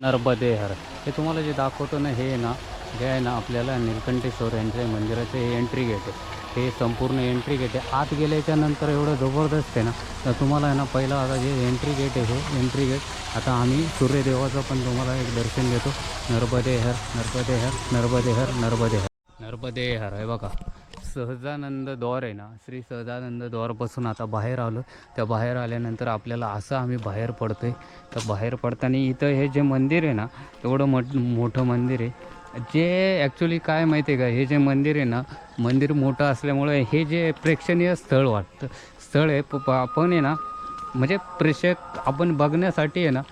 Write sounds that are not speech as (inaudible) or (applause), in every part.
नर्मदे हर हे तुम्हाला जे दाखवतो ना हे ना जे आहे ना आपल्याला निलकंठेश्वर यांच्या मंदिराचे हे एंट्री गेट आहे हे संपूर्ण एंट्री गेट आहे आत गेल्याच्यानंतर एवढं जबरदस्त आहे ना तर तुम्हाला आहे ना पहिलं आता जे एंट्री गेट आहे हे एंट्री गेट आता आम्ही सूर्यदेवाचं पण तुम्हाला एक दर्शन देतो. नर्मदे हर नर्मदे हर नर्मदे हर नर्मदे हर नर्मदे हर आहे बघा. सहजानंद द्वार आहे ना श्री सहजानंद द्वारपासून आता बाहेर आलो त्या बाहेर आल्यानंतर आपल्याला असं आम्ही बाहेर पडतो आहे तर बाहेर पडताना इथं हे जे मंदिर आहे ना एवढं मोठ मोठं मंदिर आहे. जे ॲक्च्युली काय माहिती आहे का हे जे मंदिर आहे ना मंदिर मोठं असल्यामुळे हे जे प्रेक्षणीय स्थळ वाटतं स्थळ आहे. प आपण आहे ना म्हणजे प्रेक्षक आपण बघण्यासाठी आहे ना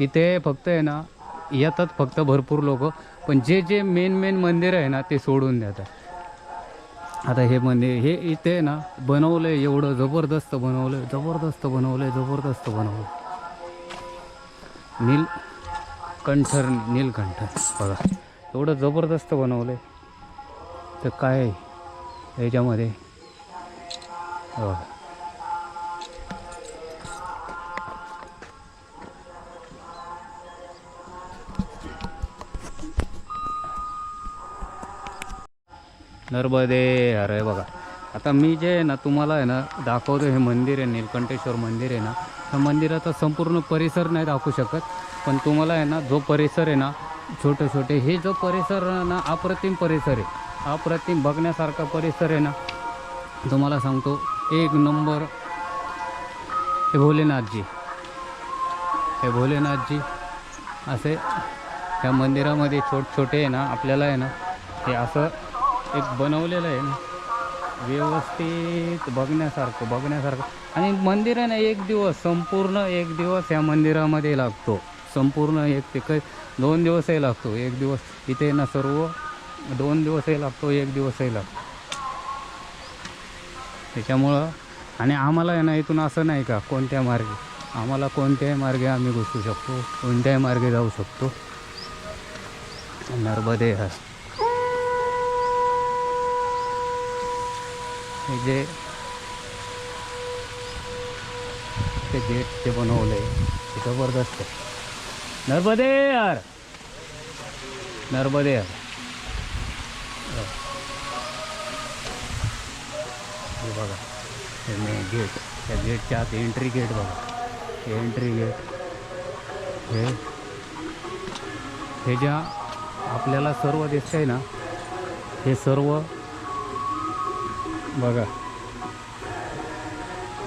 इथे फक्त आहे ना येतात फक्त भरपूर लोक. पण जे जे मेन मेन मंदिर आहे ना ते सोडून देतात. आता हे मंदिर हे इथे आहे ना बनवलं आहे एवढं जबरदस्त बनवलं आहे जबरदस्त बनवलं आहे जबरदस्त बनवलं नील कंठर नीलकंठ बघा. एवढं जबरदस्त बनवलं आहे तर काय याच्यामध्ये? हो नर्मदे अरे बघा. आता मी जे आहे ना तुम्हाला आहे ना दाखवतो हे मंदिर आहे नीलकंठेश्वर मंदिर आहे ना. त्या मंदिराचा संपूर्ण परिसर नाही दाखवू शकत. पण तुम्हाला आहे ना जो परिसर आहे ना छोटे छोटे हे जो परिसर आहे ना अप्रतिम परिसर आहे. अप्रतिम बघण्यासारखा परिसर आहे ना. तुम्हाला सांगतो एक नंबर हे भोलेनाथजी. हे भोलेनाथजी असे या मंदिरामध्ये छोट छोटे आहे ना आपल्याला आहे ना हे असं एक बनवलेलं आहे ना व्यवस्थित बघण्यासारखं बघण्यासारखं. आणि मंदिर आहे ना एक दिवस संपूर्ण एक दिवस या मंदिरामध्ये लागतो. संपूर्ण एक ते काही दोन दिवसही लागतो एक दिवस. इथे ना सर्व दोन दिवसही लागतो एक दिवसही लागतो. त्याच्यामुळं आणि आम्हाला आहे ना इथून असं नाही का कोणत्या मार्गे आम्हाला कोणत्याही मार्गे आम्ही घुसू शकतो कोणत्याही मार्गे जाऊ शकतो. नर्मदे म्हणजे हे जे ते गेट ते बनवले ते जबरदस्त आहे. नर्मदे यार नर्मदे यार हे बघा हे मेन गेट त्या गेटच्या आत एंट्री गेट बघा. हे एंट्री गेट हे हे ज्या आपल्याला सर्व दिसतंय ना हे सर्व बघा.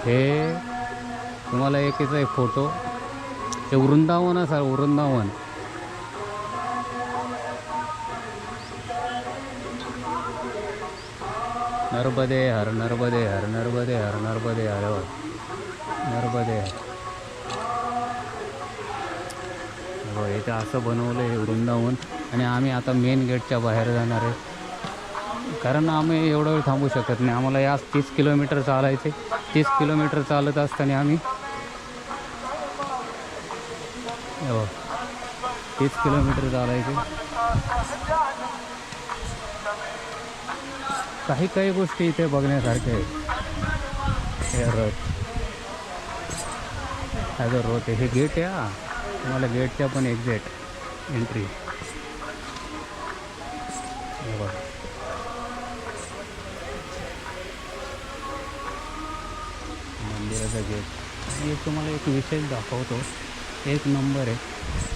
हे तुम्हाला एक याचा एक फोटो. ते वृंदावन असा वृंदावन. नर्मदे हर नर्मदे हर नर्मदे हर नर्मदे हर नर्मदे हर. हो इथे असं बनवलं आहे वृंदावन. आणि आम्ही आता मेन गेटच्या बाहेर जाणार आहे. कारण आम्ही एवढा वेळ थांबू शकत नाही. आम्हाला या तीस किलोमीटर चालायचे. तीस किलोमीटर चालत असताना आम्ही हो तीस किलोमीटर चालायचे. काही काही गोष्टी इथे बघण्यासारख्या आहेत. हे रथ. हा रोड हे गेट या तुम्हाला गेटच्या पण एक्झॅक्ट एंट्री बघा मंदिराचा गेट आणि एक तुम्हाला एक विशेष दाखवतो. एक नंबर आहे.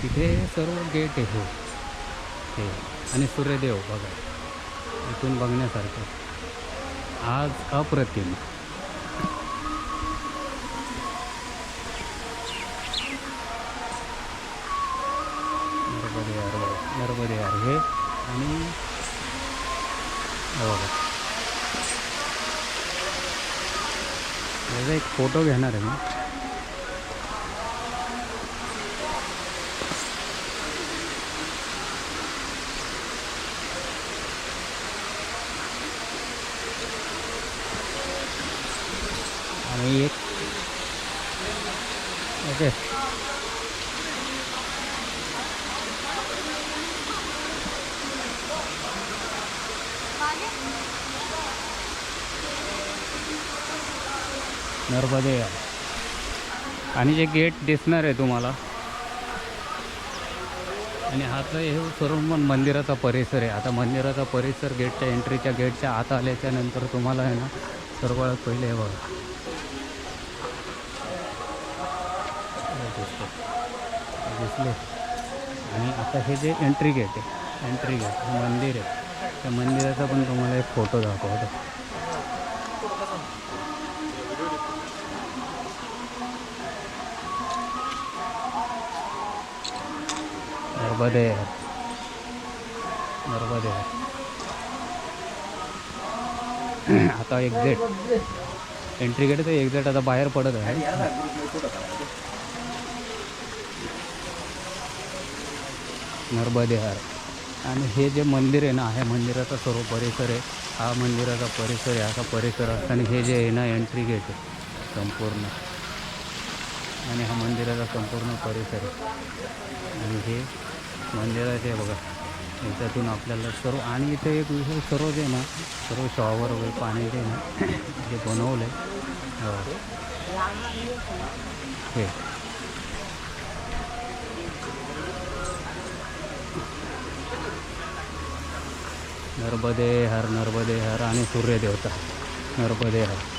तिथे सर्व गेट आहे हो. हे. आणि सूर्यदेव बघा. इथून बघण्यासारखं. आज अप्रतिम. नर्मदे यार नर्मदे यार हे. आणि बघा. याचा एक फोटो घेणार आहे मी. आणि एक ओके. नर्मदे. आणि जे गेट दिसणार आहे तुम्हाला. आणि आता हे सर्व मंदिराचा परिसर आहे. आता मंदिराचा परिसर गेटच्या एंट्रीच्या गेटच्या आत आल्याच्यानंतर तुम्हाला आहे ना सर्वात पहिले हे बघा. दिसले आणि आता हे जे एंट्री गेट आहे एंट्री गेट हे मंदिर आहे. त्या मंदिराचा पण तुम्हाला एक फोटो दाखवतो. नर्मदे। नर्मदे। आता एक्झिट एंट्री गेट तर एक्झिट आता बाहेर पडत आहे. नर्मदेहार आणि हे जे मंदिर आहे ना ह्या मंदिराचा सर्व परिसर आहे. हा मंदिराचा परिसर आहे असा परिसर असताना हे जे आहे ना एंट्री गेट आहे संपूर्ण. आणि हा मंदिराचा संपूर्ण परिसर आहे. आणि हे मंदिराचे बघा. याच्यातून आपल्याला सर्व आणि इथे एक विषय सर्व जे आहे ना सर्व शॉवर वगैरे पाणी जे ना (coughs) जे बनवलं आहे हो. हे. नर्मदे हर नर्मदे हर आणि सूर्यदेवता. नर्मदे हर.